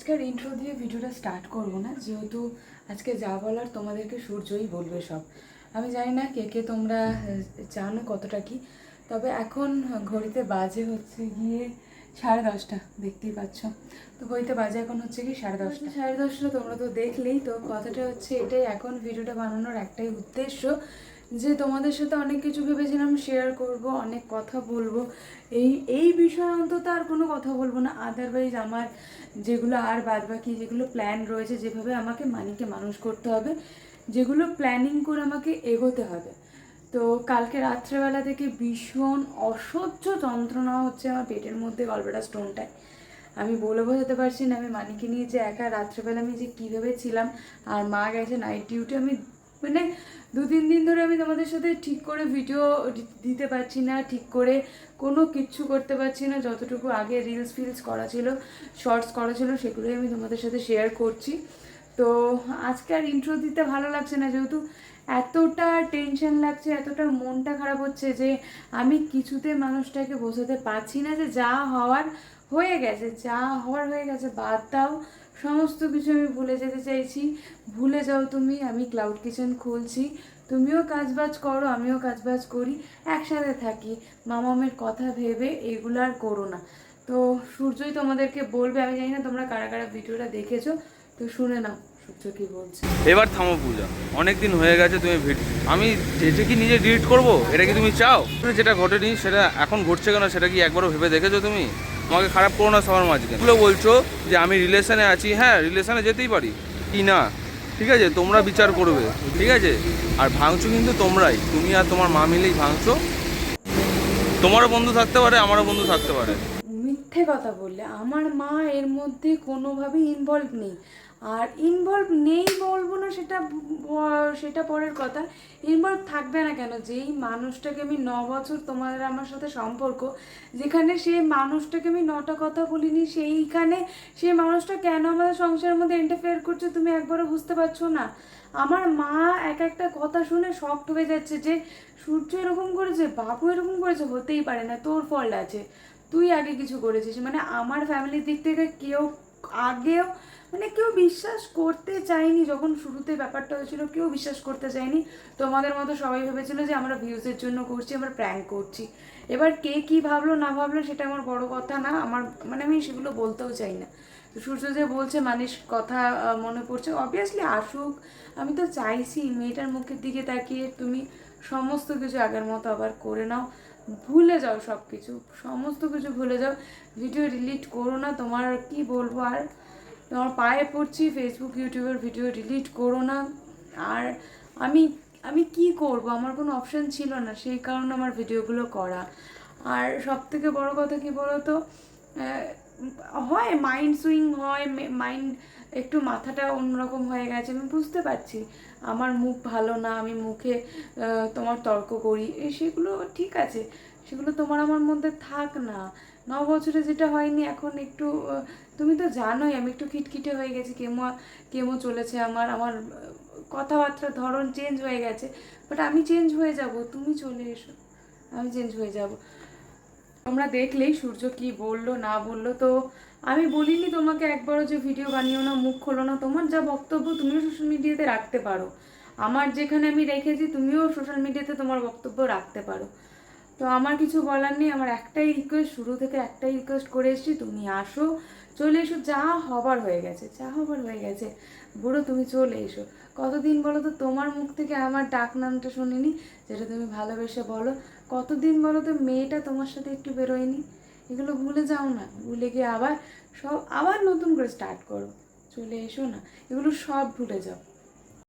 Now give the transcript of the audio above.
আজকের ইন্ট্রো দিয়ে ভিডিওটা স্টার্ট করব না, যেহেতু আজকে যা বলার তোমাদেরকে সূর্যই বলবে সব। আমি জানি না কে কে তোমরা জানো কতটা কি, তবে এখন ঘড়িতে বাজে হচ্ছে গিয়ে সাড়ে দশটা, দেখতেই পাচ্ছ। তো ঘড়িতে বাজে এখন হচ্ছে কি সাড়ে দশটা। সাড়ে দশটা তোমরা তো দেখলেই, তো কথাটা হচ্ছে এটাই, এখন ভিডিওটা বানানোর একটাই উদ্দেশ্য যে তোমাদের সাথে অনেক কিছু ভেবেছিলাম শেয়ার করব, অনেক কথা বলব। এই এই বিষয়ে অন্তত আর কোনো কথা বলব না। আদারওয়াইজ আমার যেগুলো আর বাদ বাকি যেগুলো প্ল্যান রয়েছে, যেভাবে আমাকে মানিকে মানুষ করতে হবে, যেগুলো প্ল্যানিং করে আমাকে এগোতে হবে। তো কালকে রাত্রেবেলা থেকে ভীষণ অসহ্য যন্ত্রণা হচ্ছে আমার পেটের মধ্যে গল্পটা স্টোনটায় আমি বলে বোঝাতে পারছি না, আমি মানিকে নিয়ে যে একা রাত্রেবেলা আমি যে কীভাবে ছিলাম। আর মা গেছে নাইট ডিউটি আমি মানে দু তিন দিন ধরে আমি তোমাদের সাথে ঠিক করে ভিডিও দিতে পারছি না, ঠিক করে কোনো কিচ্ছু করতে পারছি না, যতটুকু আগে রিলস ফিলস করা ছিল শর্টস করা ছিল, সেগুলোই আমি তোমাদের সাথে শেয়ার করছি। তো আজকে আর ইন্ট্রো দিতে ভালো লাগছে না, যেহেতু এতটা টেনশন লাগছে, এতটা মনটা খারাপ হচ্ছে যে আমি কিছুতে মানুষটাকে বোঝাতে পারছি না যে যা হওয়ার হয়ে গেছে, যা হওয়ার হয়ে গেছে, বাদ দাও। সমস্ত কিছু আমি ভুলে যেতে চাইছি। ভুলে যাও তুমি, আমি ক্লাউড কিচেন খুলছি। তুমিও কাজবাজ করো, আমিও কাজবাজ করি, একসাথে থাকি। মামামের কথা ভেবে এগুলো আর করো না। তো সূর্যই তোমাদেরকে বলবে, আমি জানি না তোমরা কারা কারা ভিডিওটা দেখেছ, তো শুনে নাও সূর্য কি বলছে। এবার থামো পূজা, অনেক দিন হয়ে গেছে তুমি আমি যেটা কি নিজে ডিলিট করব? এটা কি তুমি চাও? যেটা ঘটেনি, সেটা এখন ঘটছে কেন, সেটা কি একবারও ভেবে দেখেছ তুমি? আমাকে খারাপ করো না সবার মাঝখানে। এগুলো বলছো যে আমি রিলেশনে আছি। হ্যাঁ রিলেশনে যেতেই পারি। কি না? ঠিক আছে, তোমরা বিচার করবে। ঠিক আছে? আর ভাঙছো কিন্তু তোমরাই। তুমি আর তোমার মা মিলেই ভাঙছো। তোমারও বন্ধু থাকতে পারে, আমারও বন্ধু থাকতে পারে। মিথ্যে কথা বললে, আমার মা এর মধ্যে কোনোভাবেই ইনভলভ নেই। আর ইনভলভ নেই বলব না সেটা সেটা পরের কথা। ইনভলভ থাকবে না কেন? যেই মানুষটাকে আমি ন বছর তোমাদের আমার সাথে সম্পর্ক, যেখানে সেই মানুষটাকে আমি নটা কথা বলিনি, সেইখানে সেই মানুষটা কেন আমাদের সংসারের মধ্যে ইন্টারফেয়ার করছে তুমি একবারও বুঝতে পারছ না? আমার মা এক একটা কথা শুনে শক্ট হয়ে যাচ্ছে যে, সূর্য এরকম করেছে, বাবু এরকম করেছে, হতেই পারে না, তোর ফল্ট আছে। তুই আগে কিছু করেছিস? মানে আমার ফ্যামিলির দিক থেকে কেউ আগেও মানে কেউ বিশ্বাস করতে চায়নি যখন শুরুতে ব্যাপারটা হয়েছিল, কেউ বিশ্বাস করতে চায়নি। তোমাদের মতো সবাই ভেবেছিল যে আমরা ভিউজের জন্য করছি, আমরা প্র্যাঙ্ক করছি। এবার কে কি ভাবলো, না ভাবলো সেটা আমার বড় কথা না। আমার মানে আমি সেগুলো বলতেও চাই না। সূর্য যে বলছে মানুষ কথা মনে পড়ছে। অবভিয়াসলি আসুক। আমি তো চাইছি, মেয়েটার মুখের দিকে তাকিয়ে তুমি সমস্ত কিছু আগের মতো আবার করে নাও। ভুলে যাও সব কিছু সমস্ত কিছু ভুলে যাও। ভিডিও ডিলিট করো না, তোমার কি বলব আর? তোমার পায়ে পড়ছি ফেসবুক ইউটিউবের ভিডিও ডিলিট করো না। আর আমি আমি কি করব? আমার কোনো অপশন ছিল না সেই কারণে আমার ভিডিওগুলো করা। আর সব থেকে বড় কথা কি বলতো? হয় মাইন্ড সুইং হয় মাইন্ড একটু মাথাটা অন্যরকম হয়ে গেছে, আমি বুঝতে পারছি। আমার মুখ ভালো না, আমি মুখে তোমার তর্ক করি সেগুলো ঠিক আছে, সেগুলো তোমার আমার মধ্যে থাক না। ন বছরে যেটা হয়নি, এখন একটু তুমি তো জানোই আমি একটু খিটখিটে হয়ে গেছি, কেমো কেমো চলেছে আমার আমার কথাবার্তার ধরন চেঞ্জ হয়ে গেছে বাট আমি চেঞ্জ হয়ে যাব, তুমি চলে এসো, আমি চেঞ্জ হয়ে যাব। তোমরা দেখলেই সূর্য কি বলল, না বলল। তো আমি বলিনি তোমাকে একবারও যে ভিডিও বানিও না, মুখ খোলো না। তোমার যা বক্তব্য তুমিও সোশ্যাল মিডিয়াতে রাখতে পারো। আমার যেখানে আমি রেখেছি, তুমিও সোশ্যাল মিডিয়াতে তোমার বক্তব্য রাখতে পারো। তো আমার কিছু বলার নেই, আমার একটাই রিকোয়েস্ট শুরু থেকে একটাই রিকোয়েস্ট করে এসেছি, তুমি আসো, চলে এসো, যা হবার হয়ে গেছে, যা হবার হয়ে গেছে। বুড়ো, তুমি চলে এসো। কতদিন বলো তো, তোমার মুখ থেকে আমার ডাক নামটা শুনিনি, যেটা তুমি ভালোবেসে বলো। কতদিন বলো তো মেয়েটা তোমার সাথে একটু বেরোয়নি? এগুলো ভুলে যাও না, ভুলে গিয়ে আবার সব, আবার নতুন করে স্টার্ট করো। চলে এসো না, এগুলো সব ভুলে যাও।